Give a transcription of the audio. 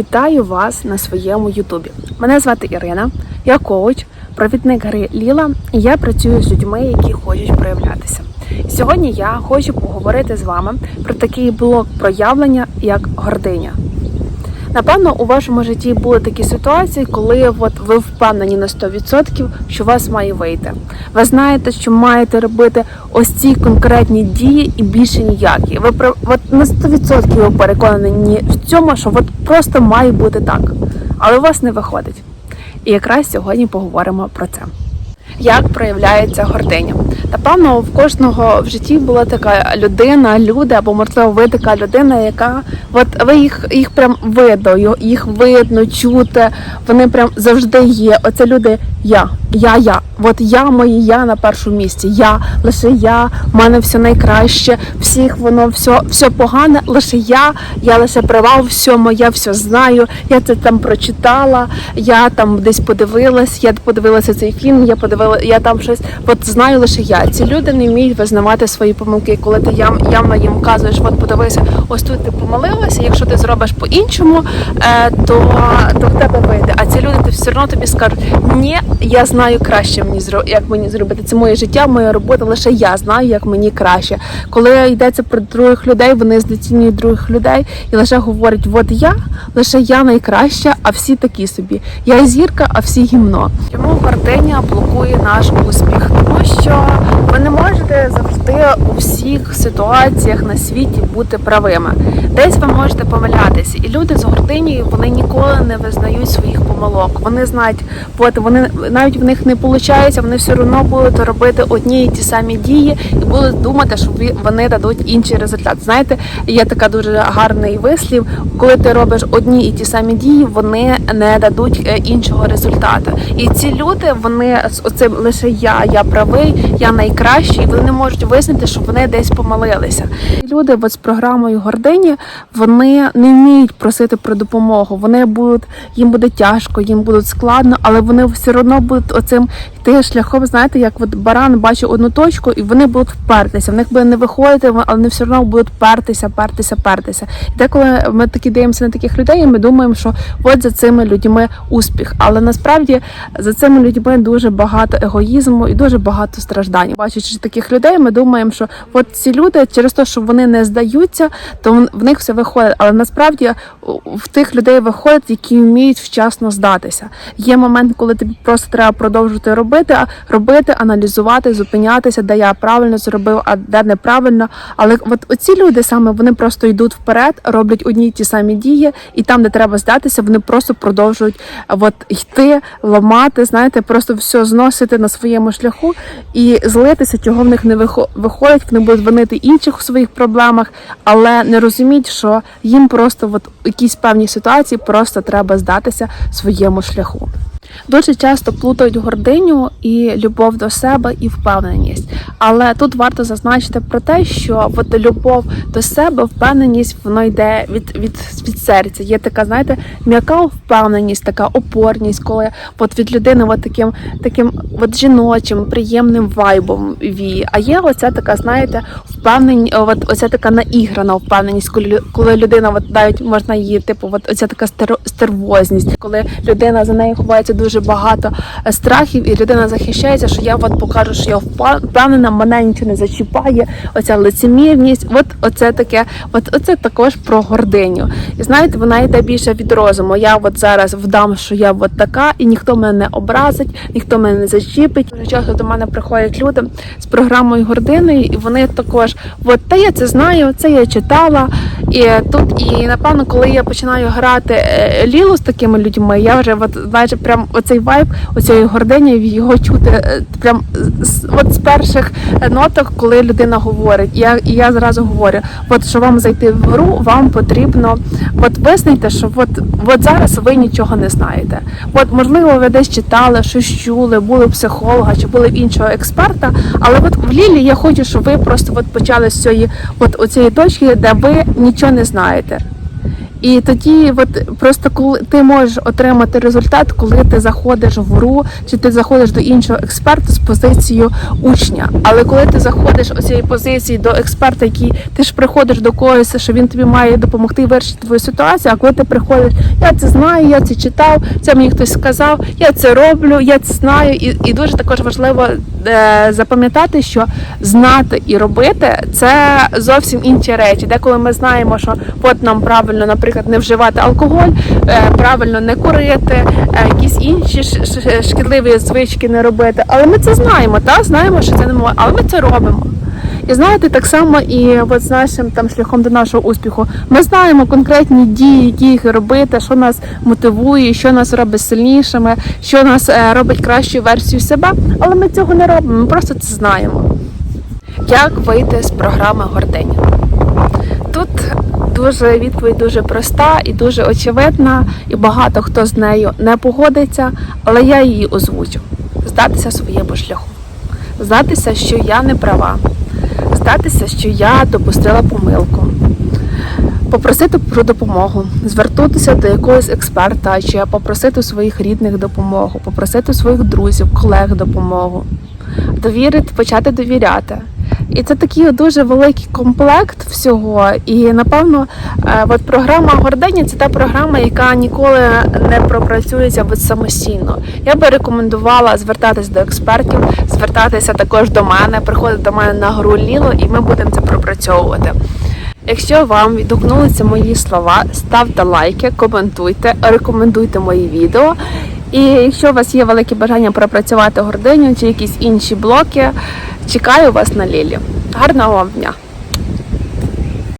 Вітаю вас на своєму Ютубі. Мене звати Ірина, я коуч, провідник гри Ліла, і я працюю з людьми, які хочуть проявлятися. Сьогодні я хочу поговорити з вами про такий блок проявлення, як гординя. Напевно, у вашому житті були такі ситуації, коли от ви впевнені на 100%, що у вас має вийти. Ви знаєте, що маєте робити ось ці конкретні дії і більше ніякі. Ви от на 100% ви переконані в цьому, що от просто має бути так, але у вас не виходить. І якраз сьогодні поговоримо про це. Як проявляється гординя? Напевно, в кожного в житті була така людина, люди, або можливо, ви така людина, яка от ви їх їх прям видно, їх видно, чути. Вони прям завжди є. Оце люди я, я, я. От я моє я на першому місці. Я лише я, в мене все найкраще, всіх воно все, все погане, лише я, я лише права в всьому, я все знаю. Я це там прочитала, я там десь подивилась, я подивилася цей фільм, я подивила, я там щось. От знаю лише я. Ці люди не вміють визнавати свої помилки. Коли ти ям, явно їм вказуєш, от подивися, ось тут ти помилилася. Якщо ти зробиш по-іншому, е, то, то в тебе вийде. А ці люди ти все одно тобі скажуть, ні, я знаю краще мені як мені зробити. Це моє життя, моя робота. Лише я знаю, як мені краще. Коли йдеться про других людей, вони знецінюють других людей і лише говорять, от я, лише я найкраща, а всі такі собі. Я зірка, а всі гімно. Чому гординя блокує наш успіх? Що ви не можете завжди у всіх ситуаціях на світі бути правими. Десь ви можете помилятися, і люди з гординею вони ніколи не визнають своїх помилок. Вони знають, вони навіть в них не виходить, вони все одно будуть робити одні і ті самі дії і будуть думати, що вони дадуть інший результат. Знаєте, є така дуже гарний вислів, коли ти робиш одні і ті самі дії, вони не дадуть е, іншого результату. І ці люди, вони з оцим лише я, я правий, я найкращий, і вони не можуть визнати, що вони десь помилилися. Люди от з програмою гордині вони не вміють просити про допомогу. Вони будуть їм буде тяжко, їм буде складно, але вони все одно будуть оцим йти шляхом. Знаєте, як от баран бачить одну точку, і вони будуть впертися. В них буде не виходити, але вони все одно будуть пертися, пертися, пертися. І деколи ми такі дивимося на таких людей, і ми думаємо, що от за цими людьми успіх. Але насправді за цими людьми дуже багато егоїзму і дуже багато страждань. Бачачи таких людей, ми думаємо, що от ці люди через те, що вони не здаються, то в- них все виходить. Але насправді в тих людей виходить, які вміють вчасно здатися. Є момент, коли тобі просто треба продовжувати робити, а робити, аналізувати, зупинятися, де я правильно зробив, а де неправильно. Але от оці люди саме вони просто йдуть вперед, роблять одні й ті самі дії, і там, де треба здатися, вони просто продовжують от йти, ламати, знаєте, просто все зносити на своєму шляху і злитися, чого в них не вихо- виходить. Вони будуть винити інших у своїх проблемах, але не розуміють, що їм просто в якійсь певній ситуації просто треба здатися своєму шляху. Дуже часто плутають гординю і любов до себе і впевненість. Але тут варто зазначити про те, що от любов до себе, впевненість, воно йде від, від, від серця. Є така, знаєте, м'яка впевненість, така опорність, коли от від людини от таким, таким от жіночим, приємним вайбом віє. А є оця така, знаєте, впевнені, от оця така наіграна впевненість, коли, коли людина, от навіть можна її, типу, от оця така стер, стервозність, коли людина за нею ховається дуже багато е, страхів, і людина захищається, що я от покажу, що я впа- впевнена, мене нічого не зачіпає. Оця лицемірність, от оце таке, от оце також про гординю. І знаєте, вона йде більше від розуму. Я от зараз вдам, що я от така, і ніхто мене не образить, ніхто мене не зачіпить. Дуже часто до мене приходять люди з програмою гординою, і вони також, от та я це знаю, це я читала. І тут, і напевно, коли я починаю грати е, лілу з такими людьми, я вже от майже прям оцей вайб, оцієї гордині його чути е, прям от з перших ноток, коли людина говорить. Я, і я зразу говорю: от що вам зайти в гру, вам потрібно от визнайте, що от, от зараз ви нічого не знаєте. От можливо, ви десь читали, щось чули, були психолога чи були в іншого експерта. Але от в Лілі я хочу, щоб ви просто от почали з цієї от оцієї точки, де ви нічого не знаєте. І тоді, от просто коли ти можеш отримати результат, коли ти заходиш в ГРУ, чи ти заходиш до іншого експерта з позицією учня. Але коли ти заходиш у цієї позиції до експерта, який ти ж приходиш до когось, що він тобі має допомогти вирішити твою ситуацію. А коли ти приходиш, я це знаю, я це читав, це мені хтось сказав, я це роблю, я це знаю. І, і дуже також важливо е, запам'ятати, що знати і робити це зовсім інші речі. Деколи ми знаємо, що от нам правильно, наприклад, не вживати алкоголь, е, правильно не курити, е, якісь інші шкідливі звички не робити. Але ми це знаємо, та знаємо, що це не можна, але ми це робимо. І знаєте, так само і от з нашим там шляхом до нашого успіху. Ми знаємо конкретні дії, які їх робити, що нас мотивує, що нас робить сильнішими, що нас е, робить кращою версією себе. Але ми цього не робимо. Ми просто це знаємо. Як вийти з програми гординя? Тут дуже відповідь дуже проста і дуже очевидна, і багато хто з нею не погодиться, але я її озвучу: здатися своєму шляху, здатися, що я не права, здатися, що я допустила помилку. Попросити про допомогу, звернутися до якогось експерта, чи попросити своїх рідних допомогу, попросити своїх друзів, колег допомогу, довірити, почати довіряти. І це такий дуже великий комплект всього. І напевно, е, от програма гординя це та програма, яка ніколи не пропрацюється от самостійно. Я би рекомендувала звертатись до експертів, звертатися також до мене, приходити до мене на гру Ліло, і ми будемо це пропрацьовувати. Якщо вам відгукнулися мої слова, ставте лайки, коментуйте, рекомендуйте мої відео. І якщо у вас є велике бажання пропрацювати гординю чи якісь інші блоки, чекаю вас на Лілі. Гарного вам дня!